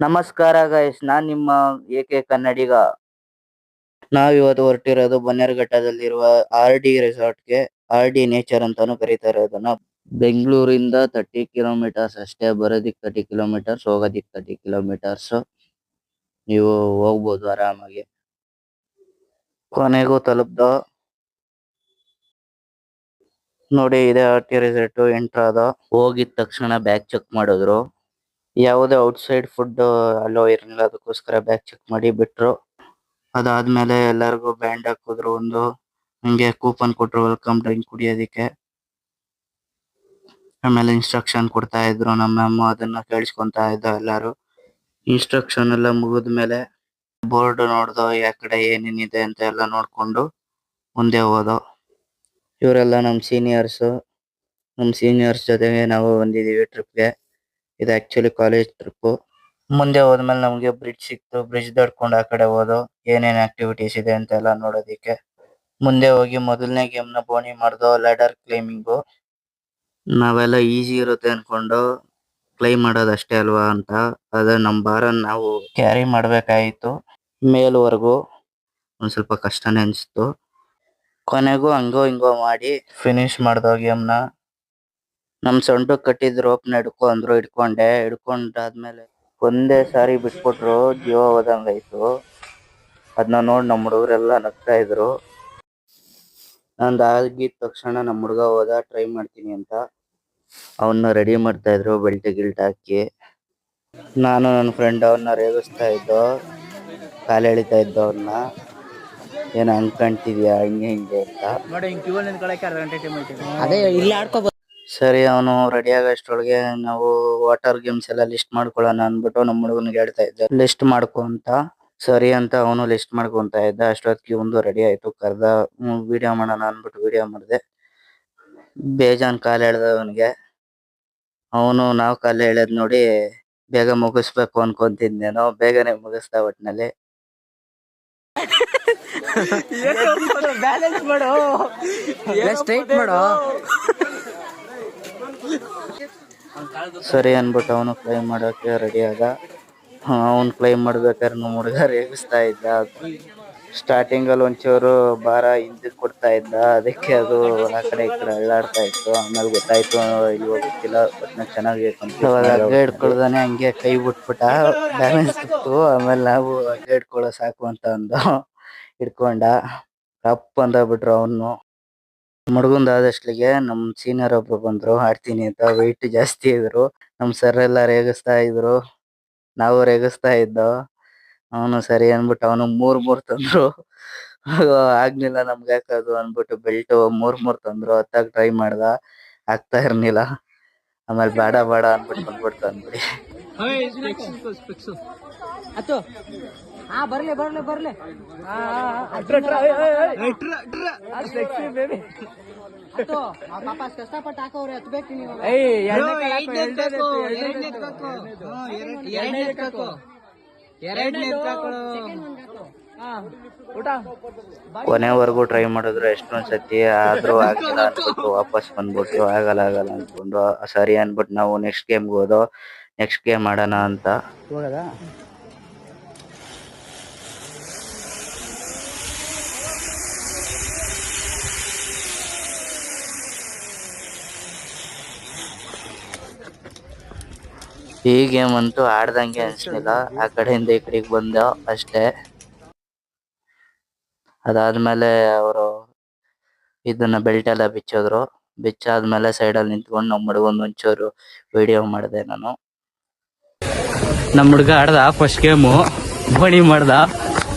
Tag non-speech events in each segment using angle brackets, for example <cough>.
ನಮಸ್ಕಾರ ಗೈಸ್, ನಾನ್ ನಿಮ್ಮ ಏಕೆ ಕನ್ನಡಿಗ. ನಾವ್ ಇವತ್ತು ಹೊರಟಿರೋದು ಬನ್ನೇರುಘಟ್ಟದಲ್ಲಿರುವ ಆರ್ ಡಿ ರೆಸಾರ್ಟ್ಗೆ, ಆರ್ ಡಿ ನೇಚರ್ ಅಂತಾನು ಕರೀತಾರೆ ಅದನ್ನ ಬೆಂಗಳೂರಿಂದ ತರ್ಟಿ ಕಿಲೋಮೀಟರ್ಸ್ ಅಷ್ಟೇ ಬರೋದಿಕ್ ತರ್ಟಿ ಕಿಲೋಮೀಟರ್ಸ್ ಹೋಗೋದಿಕ್ ತರ್ಟಿ ಕಿಲೋಮೀಟರ್ಸ್. ನೀವು ಹೋಗ್ಬೋದು ಆರಾಮಾಗಿ. ಕೊನೆಗೂ ತಲುಪ್ದ. ನೋಡಿ, ಇದೆ ಆರ್ ಟಿ ರೆಸಾರ್ಟ್, ಎಂಟ್ರ್ ಆದ. ಹೋಗಿದ ತಕ್ಷಣ ಬ್ಯಾಗ್ ಚೆಕ್ ಮಾಡಿದ್ರು. ಯಾವುದೇ ಔಟ್ಸೈಡ್ ಫುಡ್ ಅಲೋ ಇರಲಿಲ್ಲ, ಅದಕ್ಕೋಸ್ಕರ ಬ್ಯಾಗ್ ಚೆಕ್ ಮಾಡಿ ಬಿಟ್ರು. ಅದಾದ್ಮೇಲೆ ಎಲ್ಲರಿಗೂ ಬ್ಯಾಂಡ್ ಹಾಕಿದ್ರು ಒಂದು. ಹಂಗೆ ಕೂಪನ್ ಕೊಟ್ರು ವೆಲ್ಕಮ್ ಡ್ರಿಂಕ್ ಕುಡಿಯೋದಿಕ್ಕೆ. ಆಮೇಲೆ ಇನ್ಸ್ಟ್ರಕ್ಷನ್ ಕೊಡ್ತಾ ಇದ್ರು, ನಮ್ಮ ಅಮ್ಮ ಅದನ್ನ ಕೇಳಿಸ್ಕೊಂತ ಇದ್ದ ಎಲ್ಲಾರು. ಇನ್ಸ್ಟ್ರಕ್ಷನ್ ಎಲ್ಲ ಮುಗಿದ್ಮೇಲೆ ಬೋರ್ಡ್ ನೋಡ್ದೋ ಯಾ ಕಡೆ ಏನೇನಿದೆ ಅಂತ ಎಲ್ಲ ನೋಡ್ಕೊಂಡು ಮುಂದೆ ಹೋದೋ. ಇವರೆಲ್ಲ ನಮ್ ಸೀನಿಯರ್ಸ್ ನಮ್ ಸೀನಿಯರ್ಸ್ ಜೊತೆಗೆ ನಾವು ಬಂದಿದೀವಿ ಟ್ರಿಪ್ಗೆ ಇದು ಆಕ್ಚುಲಿ ಕಾಲೇಜ್ ಟ್ರಿಪ್ ಮುಂದೆ ಹೋದ್ಮೇಲೆ ನಮಗೆ ಬ್ರಿಡ್ಜ್ ಸಿಕ್ತು. ಬ್ರಿಡ್ಜ್ ಆ ಕಡೆ ಹೋದೋ ಏನೇನ್ ಆಕ್ಟಿವಿಟೀಸ್ ಇದೆ ಅಂತ ಎಲ್ಲ ನೋಡೋದಿಕ್ಕೆ. ಮುಂದೆ ಹೋಗಿ ಮೊದಲನೇ ಗೇಮ್ನ ಬೋನಿ ಮಾಡ್ದೋ ಲ್ಯಾಡರ್ ಕ್ಲೈಮಿಂಗ್ ನಾವೆಲ್ಲ ಈಜಿ ಇರುತ್ತೆ ಅನ್ಕೊಂಡು ಕ್ಲೈಮ್ ಮಾಡೋದು ಅಷ್ಟೇ ಅಲ್ವಾ ಅಂತ. ಆದ್ರೆ ನಮ್ ಭಾರ ನಾವು ಕ್ಯಾರಿ ಮಾಡ್ಬೇಕಾಯ್ತು. ಮೇಲ್ವರೆಗೂ ಒಂದ್ ಸ್ವಲ್ಪ ಕಷ್ಟನೇ ಅನ್ಸ್ತು. ಕೊನೆಗೂ ಹಂಗೋ ಹಿಂಗೋ ಮಾಡಿ ಫಿನಿಶ್ ಮಾಡ್ದೋ ಗೇಮ್ನ. ನಮ್ ಸೊಂಟಕ್ ಕಟ್ಟಿದ್ ರೋಪ್ನ ಹಿಡ್ಕೊ ಅಂದ್ರು ಹಿಡ್ಕೊಂಡೆ. ಹಿಡ್ಕೊಂಡಾದ್ಮೇಲೆ ಒಂದೇ ಸಾರಿ ಬಿಟ್ಬಿಟ್ರು. ಜೀವ ಹೋದಂಗಾಯ್ತು ಅದ್ನ ನೋಡ್ ನಮ್ ಹುಡುಗರೆಲ್ಲ ನಗ್ತಾ ಇದ್ರು. ನಂದ್ ಆಗಿದ್ ತಕ್ಷಣ ನಮ್ ಹುಡ್ಗ ಹೋದ ಟ್ರೈ ಮಾಡ್ತೀನಿ ಅಂತ. ಅವನ್ನ ರೆಡಿ ಮಾಡ್ತಾ ಇದ್ರು ಬೆಲ್ಟ್ ಗಿಲ್ಟ್ ಹಾಕಿ. ನಾನು ನನ್ನ ಫ್ರೆಂಡ್ ಅವನ್ನ ರೇಗಿಸ್ತಾ ಇದ್ದು ಕಾಲ ಎಳಿತಾ ಇದ್ದೋ ಅವನ್ನ ಏನ್ ಅನ್ಕಂತಿದ್ಯಾ ಕಾಣ್ತಿದ್ಯಾ? ಹಿಂಗೆ ಹಿಂಗೆ ಅಂತ. ಅದೇ ಇಲ್ಲಿ ಆಡ್ಕೋ ಸರಿ ಅವನು ರೆಡಿ ಆಗೋಷ್ಟರೊಳಗೆ ನಾವು ವಾಟರ್ ಗೇಮ್ಸ್ ಎಲ್ಲ ಲಿಸ್ಟ್ ಮಾಡ್ಕೊಳ್ಳೋಣ ಅಂದ್ಬಿಟ್ಟು ನಮ್ಮ ಹುಡುಗನಿಗೆ ಹೇಳ್ತಾ ಇದ್ದೆ. ಲಿಸ್ಟ್ ಮಾಡ್ಕೋ ಅಂತ. ಸರಿ ಅಂತ ಅವನು ಲಿಸ್ಟ್ ಮಾಡ್ಕೊಂತ ಇದ್ದ. ಅಷ್ಟೊತ್ತಿಗೆ ಒಂದು ರೆಡಿ ಆಯ್ತು. ಕರ್ದ ವಿಡಿಯೋ ಮಾಡೋಣ ಅಂದ್ಬಿಟ್ಟು ವಿಡಿಯೋ ಮಾಡಿದೆ. ಬೇಜಾನ್ ಕಾಲ್ ಎಳ್ದ ಅವನಿಗೆ. ಅವನು ನಾವು ಕಾಲ್ ಹೇಳದ್ ನೋಡಿ ಬೇಗ ಮುಗಿಸ್ಬೇಕು ಅನ್ಕೊಂತಿದ್ನೇನೋ ಬೇಗನೆ ಮುಗಿಸ್ದ ಒಟ್ಟಿನಲ್ಲಿ ಬ್ಯಾಲೆನ್ಸ್ <laughs> ಮಾಡೋ. ಸ್ಟ್ರೈಟ್ ಮಾಡು. ಸರಿ ಅನ್ಬಿಟ್ಟು ಅವನು ಕ್ಲೈಮ್ ಮಾಡೋಕೆ ರೆಡಿ ಆದ. ಫ್ಲೈ ಕ್ಲೈಮ್ ಮಾಡ್ಬೇಕಾದ್ರೆ ನಮ್ಮ ಹುಡುಗ ರೇಗಿಸ್ತಾ ಇದ್ದ. ಸ್ಟಾರ್ಟಿಂಗ್ ಅಲ್ಲಿ ಒಂಚೂರು ಭಾರ ಹಿಂದಕ್ ಕೊಡ್ತಾ ಇದ್ದ. ಅದಕ್ಕೆ ಅದು ಆ ಕಡೆ ಈ ಕಡೆ ಅಳ್ಳಾಡ್ತಾ ಇತ್ತು. ಆಮೇಲೆ ಗೊತ್ತಾಯ್ತು ಇವಾಗ ಗೊತ್ತಿಲ್ಲ ಒಟ್ನಲ್ಲಿ ಚೆನ್ನಾಗಿ ಹಗ್ಗ ಹಿಡ್ಕೊಳ್ದಾನೆ ಹಂಗೆ ಕೈ ಬಿಟ್ಬಿಟ್ಟ ಬ್ಯಾಲೆನ್ಸ್ ಇತ್ತು ಆಮೇಲೆ ನಾವು ಹಗ್ಗ ಹಿಡ್ಕೊಳ್ಳೋ ಸಾಕು ಅಂತ ಅಂದು ಹಿಡ್ಕೊಂಡ. ಕಪ್ ಅಂತ ಬಿಟ್ರು ಅವನು. ಹುಡುಗಂದ ಆದಷ್ಟಲಿಗೆ ನಮ್ ಸೀನಿಯರ್ ಒಬ್ರು ಬಂದ್ರು, ಆಡ್ತೀನಿ ಅಂತ ವೈಟ್ ಜಾಸ್ತಿ ಇದ್ರು, ನಮ್ ಸರ್ ಎಲ್ಲ ರೇಗಿಸ್ತಾ ಇದ್ರು, ನಾವು ರೇಗಿಸ್ತಾ ಇದ್ದೋ, ಅವನು ಸರಿ ಅನ್ಬಿಟ್ಟು ಅವನು ಮೂರ್ ಮೂರ್ ತಂದ್ರು ಆಗ್ಲಿಲ್ಲ ನಮ್ಗೆ ಯಾಕದು? ಅನ್ಬಿಟ್ಟು ಬೆಲ್ಟ್ ಮೂರ್ ಮೂರ್ ತಂದ್ರು ಹತ್ತಾಕ್ ಟ್ರೈ ಮಾಡ್ದ, ಆಗ್ತಾ ಇರ್ಲಿಲ್ಲ. ಆಮೇಲೆ ಬೇಡ ಬೇಡ ಅನ್ಬಿಟ್ಟು ಬಂದ್ಬಿಡ್ತು ಅಂದ್ಬಿಡಿ ಅತ್ತು ಹಾ ಬರ್ಲಿ ಬರ್ಲಿ ಬರ್ಲಿ. ಪಾಪ ಕಷ್ಟಪಟ್ಟು ಹತ್ಬೇಕು ನೀವು. ಕೊನೆವರೆಗೂ ಟ್ರೈ ಮಾಡಿದ್ರು ಎಷ್ಟೊಂದ್ ಸತಿ ಆದ್ರೂ ಆಗಲ್ಲ ಅನ್ಬಿಟ್ಟು ವಾಪಸ್ ಬಂದ್ಬಿಟ್ಟು ಆಗಲ್ಲ ಆಗಲ್ಲ ಅನ್ಕೊಂಡು ಸರಿ ಅನ್ಬಿಟ್ಟು ನಾವು ನೆಕ್ಸ್ಟ್ ಗೇಮ್ಗೆ ಹೋದೋ ನೆಕ್ಸ್ಟ್ ಗೇಮ್ ಮಾಡೋಣ ಅಂತ. ಈ ಗೇಮ್ ಅಂತೂ ಆಡ್ದಂಗೆ ಅನ್ಸ್ಲಿಲ್ಲ ಆ ಕಡೆಯಿಂದ ಈ ಕಡೆಗೆ ಬಂದ ಅಷ್ಟೇ. ಅದಾದ್ಮೇಲೆ ಅವರು ಇದನ್ನ ಬೆಲ್ಟ್ ಎಲ್ಲ ಬಿಚ್ಚಿದ್ರು. ಬಿಚ್ಚಾದ್ಮೇಲೆ ಸೈಡ್ ಅಲ್ಲಿ ನಿಂತ್ಕೊಂಡು ನಮ್ಮ ಹುಡುಗನ್ ಒಂಚೂರು ವಿಡಿಯೋ ಮಾಡಿದೆ ನಾನು. ನಮ್ ಹುಡುಗ ಆಡ್ದ ಫಸ್ಟ್ ಗೇಮು ಬಣಿ ಮಾಡ್ದ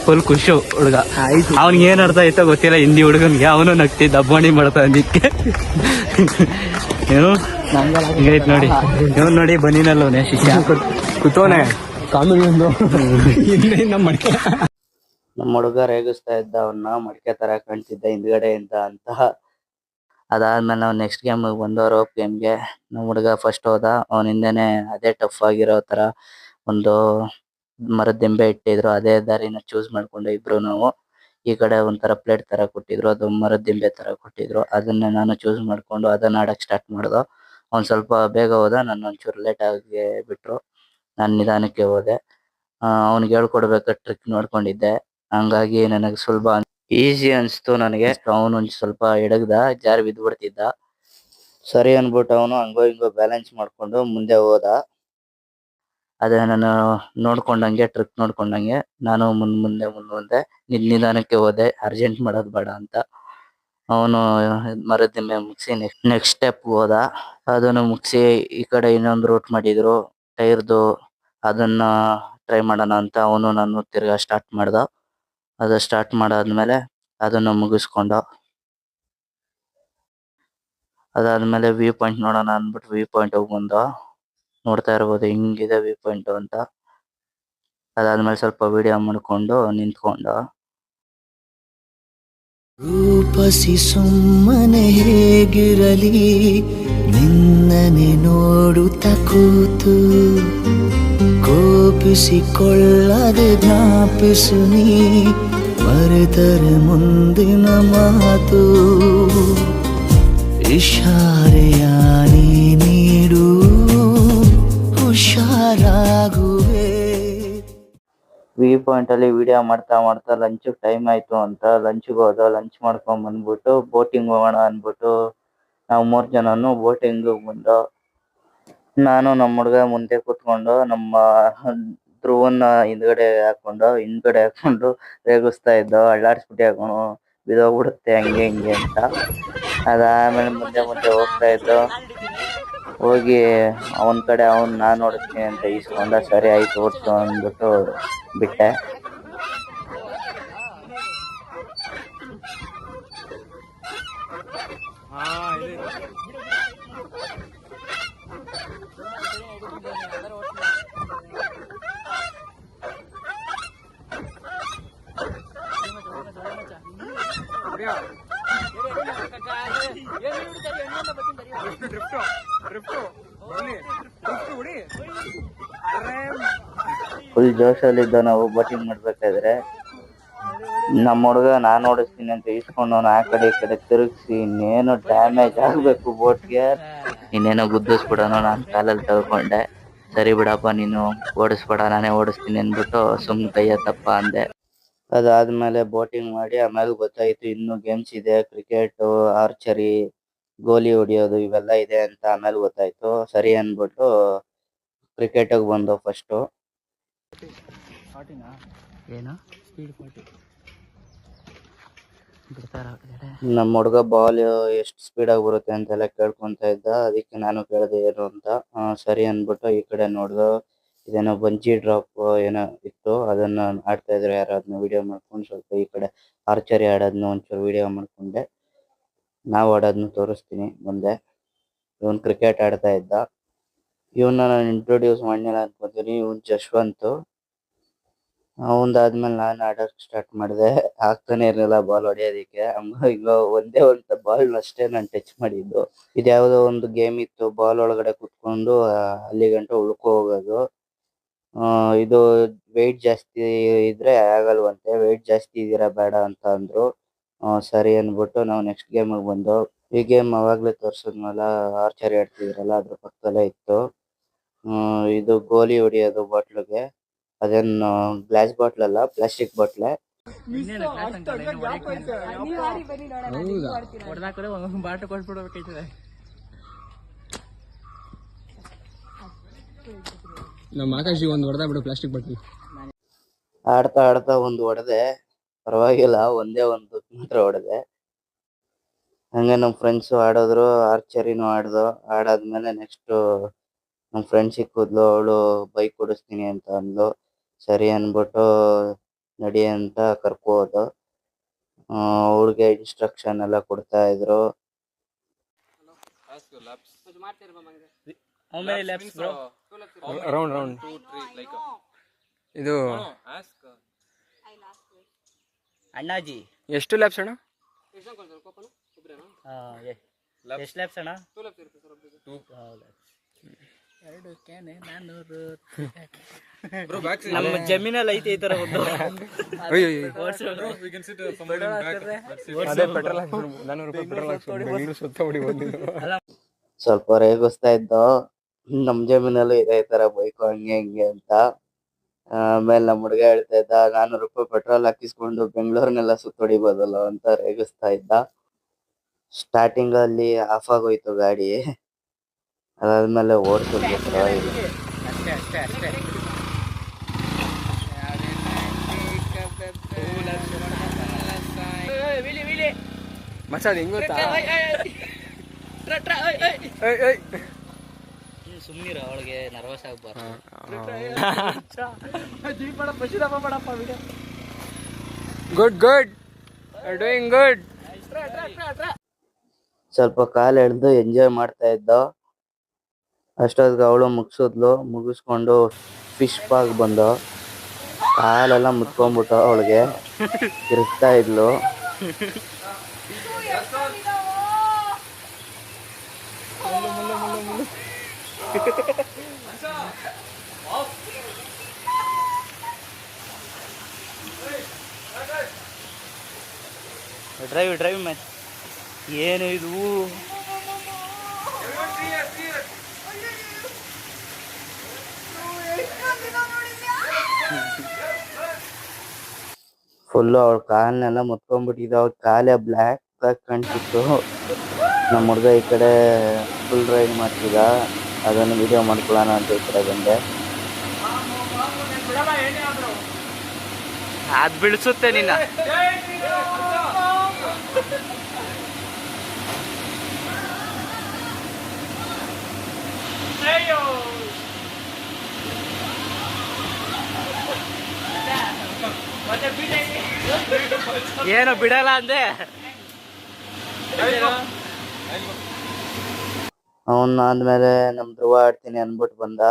ಫುಲ್ ಖುಷಿ ಹುಡುಗ. ಅವ್ನಿಗೆ ಏನ್ ಅರ್ಥ ಇತ್ತೋ ಗೊತ್ತಿಲ್ಲ ಹಿಂದಿ ಹುಡುಗನ್ಗೆ ಅವನು ನಗ್ತಿದ್ದ ಬಣಿ ಮಾಡ್ತಾ ಅಂದಿಕ್ಕೆ. ಏನು? ಹಿಂಗೈತ್ ನೋಡಿ. ಇವ್ನು ನೋಡಿ ಬನ್ನಿನಲ್ಲವನೇ ಶಿಷ್ಯ. ಕುತೋನೆ ನಮ್ಮ ಮಡಿಕೆ ನಮ್ಮ ಹುಡುಗ ರೇಗಿಸ್ತಾ ಇದ್ದ ಅವನ್ನ ಮಡಿಕೆ ತರ ಕಾಣ್ತಿದ್ದ ಹಿಂದ್ಗಡೆಯಿಂದ ಅಂತ ಅದಾದ್ಮೇಲೆ ನಾವು ನೆಕ್ಸ್ಟ್ ಗೇಮ್ ಬಂದೋ ರೋಪ್ ಗೇಮ್ಗೆ ನಮ್ ಹುಡುಗ ಫಸ್ಟ್ ಹೋದ, ಅವ್ನ್ ಹಿಂದೆನೆ ಅದೇ ಟಫ್ ಆಗಿರೋ ತರ ಒಂದು ಮರದ ದಿಂಬೆ ಇಟ್ಟಿದ್ರು, ಅದೇ ದಾರಿನ ಚೂಸ್ ಮಾಡ್ಕೊಂಡು ಇಬ್ರು ನಾವು. ಈ ಕಡೆ ಒಂತರ ಪ್ಲೇಟ್ ತರ ಕೊಟ್ಟಿದ್ರು, ಅದು ಮರದ ದಿಂಬೆ ತರ ಕೊಟ್ಟಿದ್ರು. ಅದನ್ನ ನಾನು ಚೂಸ್ ಮಾಡ್ಕೊಂಡು ಅದನ್ನ ಆಡಕ್ ಸ್ಟಾರ್ಟ್ ಮಾಡ್ದೋ. ಅವ್ನ್ ಸ್ವಲ್ಪ ಬೇಗ ಹೋದ, ನನ್ ಒಂಚೂರು ಲೇಟ್ ಆಗಿ ಬಿಟ್ರು. ನಾನ್ ನಿಧಾನಕ್ಕೆ ಹೋದೆ. ಅವನಿಗೆ ಹೇಳ್ಕೊಡ್ಬೇಕು ಟ್ರಿಕ್ ನೋಡ್ಕೊಂಡಿದ್ದೆ. ಹಂಗಾಗಿ ನನಗೆ ಸುಲಭ ಈಸಿ ಅನ್ಸ್ತು ನನಗೆ. ಅವನು ಸ್ವಲ್ಪ ಎಡಗ್ದ, ಜಾರಿ ಬಿದ್ದು ಬಿಡ್ತಿದ್ದ. ಸರಿ ಅನ್ಬಿಟ್ಟು ಅವನು ಹಂಗೋ ಹಿಂಗೋ ಬ್ಯಾಲೆನ್ಸ್ ಮಾಡ್ಕೊಂಡು ಮುಂದೆ ಹೋದ. ಅದೇ ನಾನು ನೋಡ್ಕೊಂಡಂಗೆ ಟ್ರಿಕ್ ನೋಡ್ಕೊಂಡಂಗೆ, ನಾನು ಮುಂದ್ ಮುಂದೆ ಮುಂದ್ ಮುಂದೆ ನಿಲ್ ನಿಧಾನಕ್ಕೆ ಹೋದೆ. ಅರ್ಜೆಂಟ್ ಮಾಡೋದು ಬೇಡ ಅಂತ. ಅವನು ಮರದ ದಿಮ್ಮೆ ಮುಗಿಸಿ ನೆಕ್ಸ್ಟ್ ಸ್ಟೆಪ್ ಹೋದ. ಅದನ್ನು ಮುಗಿಸಿ ಈ ಕಡೆ ಇನ್ನೊಂದು ರೂಟ್ ಮಾಡಿದ್ರು. ಟೈರ್ದು ಅದನ್ನ ಟ್ರೈ ಮಾಡೋಣ ಅಂತ ಅವನು ನಾನು ತಿರ್ಗಾ ಸ್ಟಾರ್ಟ್ ಮಾಡ್ದ. ಅದು ಸ್ಟಾರ್ಟ್ ಮಾಡಾದ್ಮೇಲೆ ಅದನ್ನು ಮುಗಿಸ್ಕೊಂಡು ಅದಾದ್ಮೇಲೆ ವ್ಯೂ ಪಾಯಿಂಟ್ ನೋಡೋಣ ಅಂದ್ಬಿಟ್ಟು ವ್ಯೂ ಪಾಯಿಂಟ್ ಹೋಗಿ ಬಂದ ನೋಡ್ತಾ ಇರ್ಬೋದು, ಹಿಂಗಿದೆ ವ್ಯೂ ಪಾಯಿಂಟ್ ಅಂತ. ಅದಾದ್ಮೇಲೆ ಸ್ವಲ್ಪ ವಿಡಿಯೋ ಮಾಡ್ಕೊಂಡು ನಿಂತ್ಕೊಂಡು. ರೂಪಸಿ ಸುಮ್ಮನೆ ಹೇಗಿರಲಿ, ನಿನ್ನನೆ ನೋಡುತ್ತ ಕೂತು. ಕೋಪಿಸಿಕೊಳ್ಳದೆ ಜ್ಞಾಪಿಸು ನೀ. ಮರೆತರೆ ಮುಂದಿನ ಮಾತು. ಇಶಾರೆಯ ನೀ ನೀಡು. ಹುಷಾರಾಗುವೆ. ವಿ ಪಾಯಿಂಟಲ್ಲಿ ವಿಡಿಯೋ ಮಾಡ್ತಾ ಮಾಡ್ತಾ ಲಂಚ್ ಟೈಮ್ ಆಯಿತು ಅಂತ ಲಂಚ್ ಹೋದ ಲಂಚ್ ಮಾಡ್ಕೊಂಡ್ ಬಂದ್ಬಿಟ್ಟು ಬೋಟಿಂಗ್ ಹೋಗೋಣ ಅಂದ್ಬಿಟ್ಟು, ನಾವು ಮೂರ್ ಜನನು ಬೋಟಿಂಗ್ ಬಂದು. ನಾನು ನಮ್ಮ ಹುಡುಗ ಮುಂದೆ ಕುತ್ಕೊಂಡು ನಮ್ಮ ಧ್ರುವನ್ನ ಹಿಂದ್ಗಡೆ ಹಾಕೊಂಡು ಹಿಂದ್ಗಡೆ ಹಾಕೊಂಡು ರೇಗಿಸ್ತಾ ಇದ್ದೋ ಅಳ್ಳಾಡ್ಸ್ಬಿಟ್ಟು ಹಾಕೊಂಡು ಬಿದೋಗ್ಬಿಡುತ್ತೆ ಹಂಗೆ ಹಿಂಗೆ ಅಂತ. ಅದಾದ್ಮೇಲೆ ಮುಂದೆ ಮುಂದೆ ಹೋಗ್ತಾ ಇದ್ದೋ, ಹೋಗಿ ಅವನ್ ಕಡೆ ಅವನ್ ನಾನ್ ನೋಡ್ತೀನಿ ಅಂತ ಈಸ್ಕೊಂಡ, ಸರಿ ಆಯ್ತು, ಓಡ್ಸು ಅಂದ್ಬಿಟ್ಟು ಬಿಟ್ಟೆ. ಫುಲ್ ಜೋಶಲ್ಲಿದ್ದ ನಾವು ಬೋಟಿಂಗ್ ಮಾಡ್ಬೇಕಾದ್ರೆ ನಮ್ಮ ಹುಡುಗ ನಾನ್ ಓಡಿಸ್ತೀನಿ ಅಂತ ಇಸ್ಕೊಂಡು ಅವ್ನು ಆ ಕಡೆ ಈ ಕಡೆ ತಿರುಗಿಸಿ ಇನ್ನೇನು ಡ್ಯಾಮೇಜ್ ಆಗ್ಬೇಕು ಬೋಟ್ಗೆ ಇನ್ನೇನೋ ಗುದ್ದಿಸ್ಬಿಡೋಣ ನಾನು ಕಾಲಲ್ಲಿ ತಳ್ಕೊಂಡೆ. ಸರಿ ಬಿಡಪ್ಪ, ನೀನು ಓಡಿಸ್ಬೇಡ, ನಾನೇ ಓಡಿಸ್ತೀನಿ ಅಂದ್ಬಿಟ್ಟು ಸುಮ್ ಕೈಯ ತಪ್ಪ ಅಂದೆ. ಅದಾದ್ಮೇಲೆ ಬೋಟಿಂಗ್ ಮಾಡಿ ಆಮೇಲೆ ಗೊತ್ತಾಯ್ತು, ಇನ್ನು ಗೇಮ್ಸ್ ಇದೆ ಕ್ರಿಕೆಟ್ ಆರ್ಚರಿ ಗೋಲಿ ಹೊಡಿಯೋದು ಇವೆಲ್ಲ ಇದೆ ಅಂತ ಆಮೇಲೆ ಗೊತ್ತಾಯ್ತು. ಸರಿ ಅನ್ಬಿಟ್ಟು ಕ್ರಿಕೆಟ್ ಬಂದು ಫಸ್ಟ್ ನಮ್ಮ ಹುಡುಗ ಬಾಲ್ ಎಷ್ಟು ಸ್ಪೀಡ್ ಆಗಿ ಬರುತ್ತೆ ಅಂತೆಲ್ಲ ಕೇಳ್ಕೊಂತ ಇದ್ದ. ಅದಕ್ಕೆ ನಾನು ಕೇಳಿದೆ ಏನು ಅಂತ. ಸರಿ ಅನ್ಬಿಟ್ಟು ಈ ಕಡೆ ನೋಡ್ದು ಇದೇನೋ ಬಂಜಿ ಡ್ರಾಪ್ ಏನೋ ಇತ್ತು. ಅದನ್ನ ಆಡ್ತಾ ಇದ್ರು ಯಾರು ಅದನ್ನ ವಿಡಿಯೋ ಮಾಡ್ಕೊಂಡು ಸ್ವಲ್ಪ ಈ ಕಡೆ ಆರ್ಚರಿ ಆಡೋದನ್ನ ಒಂಚೂರು ವಿಡಿಯೋ ಮಾಡ್ಕೊಂಡೆ. ನಾವು ಆಡೋದನ್ನ ತೋರಿಸ್ತೀನಿ ಮುಂದೆ. ಇವನ್ ಕ್ರಿಕೆಟ್ ಆಡ್ತಾ ಇದ್ದ. ಇವನ್ನ ನಾನು ಇಂಟ್ರೊಡ್ಯೂಸ್ ಮಾಡಿಲ್ಲ ಅನ್ಕೊಂತೀನಿ ಇವನ್ ಜಶ್ವಂತ್. ಅವಂದಾದ್ಮೇಲೆ ನಾನು ಆಡೋಕ್ ಸ್ಟಾರ್ಟ್ ಮಾಡಿದೆ. ಆಗ್ತಾನೆ ಇರಲಿಲ್ಲ ಬಾಲ್ ಹೊಡೆಯೋದಕ್ಕೆ. ಹಂಗ ಒಂದೇ ಒಂದು ಬಾಲ್ ಅಷ್ಟೇ ನಾನು ಟಚ್ ಮಾಡಿದ್ದು. ಇದ್ಯಾವುದೋ ಒಂದು ಗೇಮ್ ಇತ್ತು ಬಾಲ್ ಒಳಗಡೆ ಕುತ್ಕೊಂಡು ಅಲ್ಲಿಗಂಟು ಅಲ್ಲಿ ಗಂಟ ಉಳ್ಕೊ ಹೋಗೋದು. ಇದು ವೆಯ್ಟ್ ಜಾಸ್ತಿ ಇದ್ರೆ ಆಗಲ್ವಂತೆ. ವೆಯ್ಟ್ ಜಾಸ್ತಿ ಇದೀರಾ ಬೇಡ ಅಂತ ಅಂದ್ರು. ಆ, ಸರಿ ಅನ್ಬಿಟ್ಟು ನಾವು ನೆಕ್ಸ್ಟ್ ಗೇಮ್ ಬಂದು ಈ ಗೇಮ್ ಅವಾಗ್ಲೇ ತೋರ್ಸಿದ್ನಲ್ಲ ಆರ್ಚರಿ ಆಡ್ತಿದ್ರಲ್ಲ ಅದ್ರ ಪಕ್ಕದಲ್ಲೇ ಇತ್ತು. ಹ್ಮ್ ಇದು ಗೋಲಿ ಹೊಡಿಯೋದು ಬಾಟ್ಲಿಗೆ ಅದನ್ನ ಗ್ಲಾಸ್ ಬಾಟ್ಲ್ ಅಲ್ಲ ಪ್ಲಾಸ್ಟಿಕ್ ಬಾಟ್ಲೆ ನಮ್ಮ ಒಂದು ಹೊಡೆದ ಬಿಡು ಪ್ಲಾಸ್ಟಿಕ್ ಬಾಟ್ಲಿ ಆಡ್ತಾ ಆಡ್ತಾ ಒಂದು ಹೊಡೆದೆ. ಪರವಾಗಿಲ್ಲ ಒಂದೇ ಒಂದು ಮಾತ್ರ ಹೊಡೆದೆ. ಹಂಗೆ ನಮ್ಮ ಫ್ರೆಂಡ್ಸ್ ಆಡಿದ್ರು ಆರ್ಚರಿನೂ ಆಡ್ದು ಆಡಾದ್ಮೇಲೆ ನೆಕ್ಸ್ಟ್ ನಮ್ಮ ಫ್ರೆಂಡ್ ಸಿಕ್ಕಿದ್ಲು ಅವಳು ಬೈಕ್ ಕೊಡಿಸ್ತೀನಿ ಅಂತ ಅಂದ್ಲು. ಸರಿ ಅನ್ಬಿಟ್ಟು ನಡಿ ಅಂತ ಕರ್ಕೊ ಹೋದ ಅವಳಿಗೆ ಇನ್ಸ್ಟ್ರಕ್ಷನ್ ಎಲ್ಲ ಕೊಡ್ತಾ ಇದ್ರು. ಇದು ಅಣ್ಣಾಜಿ. ಎಷ್ಟು ಲ್ಯಾಬ್ಸ್ ಅಣ್ಣ? ಎಷ್ಟು ಲ್ಯಾಬ್ಸ್ ಅಣ್ಣ? ಎರಡು ಕ್ಯಾನ್ ನಾನ್ನೂರು ನಮ್ಮ ಜಮೀನಲ್ಲಿ ಐತೆ ಈ ತರ ಒಂದು. ಬಂದಿದ್ದು. ಸ್ವಲ್ಪ ರೇಗಿಸ್ತಾ ಇದ್ದೋ. ನಮ್ ಜಮೀನಲ್ಲೂ ಇದೆ ಈ ತರ ಬೈಕ್ ಹಂಗೆ ಹಿಂಗೆ ಅಂತ. ಆಮೇಲೆ ನಮ್ ಹುಡುಗ ಹೇಳ್ತಾ ಇದ್ದ ನಾನೂರು ರೂಪಾಯಿ ಪೆಟ್ರೋಲ್ ಹಾಕಿಸ್ಕೊಂಡು ಬೆಂಗಳೂರನ್ನೆಲ್ಲ ಸುತ್ತೊಡಿಬೋದಲ್ಲ ಅಂತ ರೇಗಿಸ್ತಾ ಇದ್ದ. ಸ್ಟಾರ್ಟಿಂಗ್ ಅಲ್ಲಿ ಆಫ್ ಆಗೋಯ್ತು ಗಾಡಿ. ಅದಾದ್ಮೇಲೆ ಓಡ್ತಿದ್ವಿ ಪರವಾಗಿಲ್ಲ ಸುಮ್ಮನಿರ ಅವಳಿಗೆ ನರ್ವಸ್ ಆಗ್ಬಾರ್ದು. ಗುಡ್ ಗುಡ್ ಡೂಯಿಂಗ್ ಗುಡ್ ಸ್ವಲ್ಪ ಕಾಲು ಹಿಡ್ದು ಎಂಜಾಯ್ ಮಾಡ್ತಾ ಇದ್ದ. ಅಷ್ಟೊತ್ತಿಗೆ ಅವಳು ಮುಗಿಸಿದ್ಲು ಮುಗಿಸ್ಕೊಂಡು ಫಿಶ್ ಪಾಗ್ ಬಂದು. ಕಾಲೆಲ್ಲ ಮುತ್ಕೊಂಡ್ಬಿಟ್ಟು ಅವಳಿಗೆ. ತಿರುಗ್ತಾ ಇದ್ಲು. ಡ್ರೈವ್ ಡ್ರೈವ್ ಮ್ಯಾಚ್ ಏನು ಇದು? ಫುಲ್ಲು ಅವಳ ಕಾಲ್ನೆಲ್ಲ ಮುತ್ಕೊಂಡ್ಬಿಟ್ಟಿದ್ದ ಅವಳ ಕಾಲೇ ಬ್ಲ್ಯಾಕ್ ಆಗಿ ಕಾಣ್ತಿತ್ತು. ನಮ್ಮ ಹುಡ್ಗ ಈ ಕಡೆ ಫುಲ್ ರೈಡ್ ಮಾಡ್ತಿದ್ದ ಅದನ್ನು ವಿಡಿಯೋ ಮಾಡ್ಕೊಳ್ಳೋಣ ಅಂತ ಈ ಕಡೆ ಬಂದೆ ಅದ್ ಬಿಡಿಸುತ್ತೆ ನಿನ್ನ. ಏನು ಬಿಡಲ್ಲ ಅಂದೆ. ಅವನ್ ಆದ್ಮೇಲೆ ನಮ್ ಧ್ರುವ ಆಡ್ತೀನಿ ಅನ್ಬಿಟ್ಟು ಬಂದ.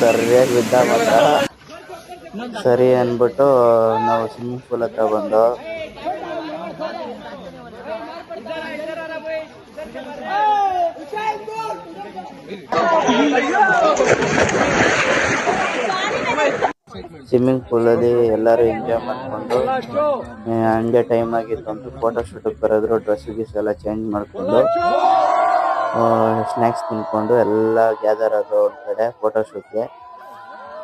ಸರಿಯಾಗಿ ಬಿದ್ದ ಮಾತ್ರ. ಸರಿ ಅನ್ಬಿಟ್ಟು ನಾವು ಸ್ವಿಮ್ಮಿಂಗ್ ಪೂಲ್ ಹತ್ರ ಬಂದು. ಸ್ವಿಮ್ಮಿಂಗ್ ಪೂಲ್ ಅಲ್ಲಿ ಎಲ್ಲರೂ ಎಂಜಾಯ್ ಮಾಡ್ಕೊಂಡು ಹಂಗೆ ಟೈಮ್ ಆಗಿತ್ತು ಅಂತ ಫೋಟೋ ಶೂಟ್ ಬರೋದ್ರು ಡ್ರೆಸ್ ಗೀಸ್ ಎಲ್ಲ ಚೇಂಜ್ ಮಾಡಿಕೊಂಡು ಸ್ನ್ಯಾಕ್ಸ್ ತಿನ್ಕೊಂಡು ಎಲ್ಲ ಗ್ಯಾದರ್ ಆದ್ರು ಒಂದ್ ಕಡೆ ಫೋಟೋ ಶೂಟ್ಗೆ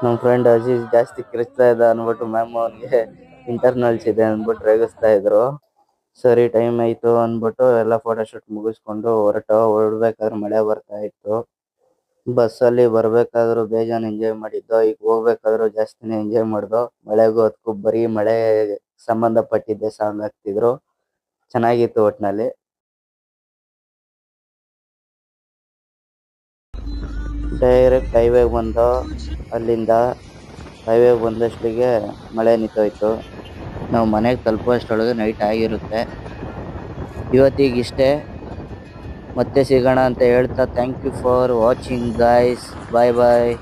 ನಮ್ಮ ಫ್ರೆಂಡ್ ಅಜೀಜ್ ಜಾಸ್ತಿ ಕಿರಿಸ್ತಾ ಇದ್ದ ಅಂದ್ಬಿಟ್ಟು ಮ್ಯಾಮ್ ಅವ್ರಿಗೆ ಇಂಟರ್ನಲ್ಸ್ ಇದೆ ಅಂದ್ಬಿಟ್ಟು ರೇಗಿಸ್ತಾ ಇದ್ರು. ಸರಿ ಟೈಮ್ ಆಯ್ತು ಅಂದ್ಬಿಟ್ಟು ಎಲ್ಲ ಫೋಟೋ ಶೂಟ್ ಮುಗಿಸ್ಕೊಂಡು ಹೊರಟು, ಹೊರಡ್ಬೇಕಾದ್ರೆ ಮಳೆ ಬರ್ತಾ ಇತ್ತು. ಬಸ್ಸಲ್ಲಿ ಬರ್ಬೇಕಾದ್ರು ಬೇಜಾನ್ ಎಂಜಾಯ್ ಮಾಡಿದ್ದೋ, ಈಗ ಹೋಗ್ಬೇಕಾದ್ರು ಜಾಸ್ತಿನೇ ಎಂಜಾಯ್ ಮಾಡ್ದು, ಮಳೆಗೂ ಅದಕ್ಕೂ ಬರೀ ಮಳೆ ಸಂಬಂಧಪಟ್ಟಿದ್ದೆ ಸಾಂಗ್ ಹಾಕ್ತಿದ್ರು. ಚೆನ್ನಾಗಿತ್ತು ಒಟ್ನಲ್ಲಿ. ಡೈರೆಕ್ಟ್ ಹೈವೇ ಬಂದು ಅಲ್ಲಿಂದ ಹೈವೇ ಬಂದಷ್ಟಿಗೆ ಮಳೆ ನಿಂತೋಯ್ತು. ನಾವು ಮನೆಗೆ ತಲುಪೋಷ್ಟರೊಳಗೆ ನೈಟ್ ಆಗಿರುತ್ತೆ. ಇವತ್ತಿಗೆ ಇಷ್ಟೇ ಮತ್ತೆ ಸಿಗೋಣ ಅಂತ ಹೇಳ್ತಾ thank you for watching guys bye bye